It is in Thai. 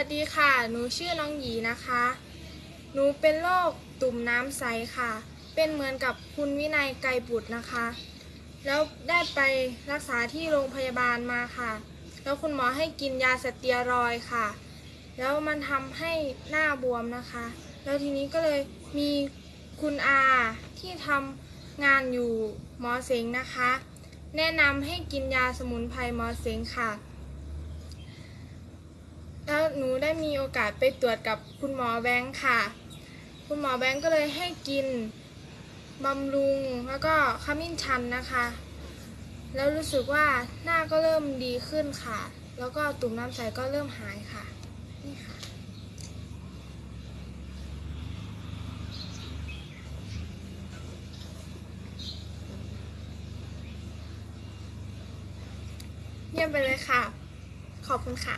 สวัสดีค่ะ หนูชื่อน้องหยีนะคะ หนูเป็นโรคตุ่มน้ำใสค่ะ เป็นเหมือนกับคุณวินัยไกรบุตรนะคะ แล้วได้ไปรักษาที่โรงพยาบาลมาค่ะ แล้วคุณหมอให้กินยาสเตียรอยค่ะ แล้วมันทำให้หน้าบวมนะคะ แล้วทีนี้ก็เลยมีคุณอาที่ทำงานอยู่หมอเสงนะคะ แนะนำให้กินยาสมุนไพรหมอเสงค่ะ หนูได้มีโอกาสไปตรวจกับคุณหมอแบงค์ค่ะ คุณหมอแบงค์ก็เลยให้กินบำรุงแล้วก็ขมิ้นชันนะคะ แล้วรู้สึกว่าหน้าก็เริ่มดีขึ้นค่ะ แล้วก็ตุ่มน้ำใสก็เริ่มหายค่ะนี่ค่ะเยี่ยมไปเลยค่ะ ขอบคุณค่ะ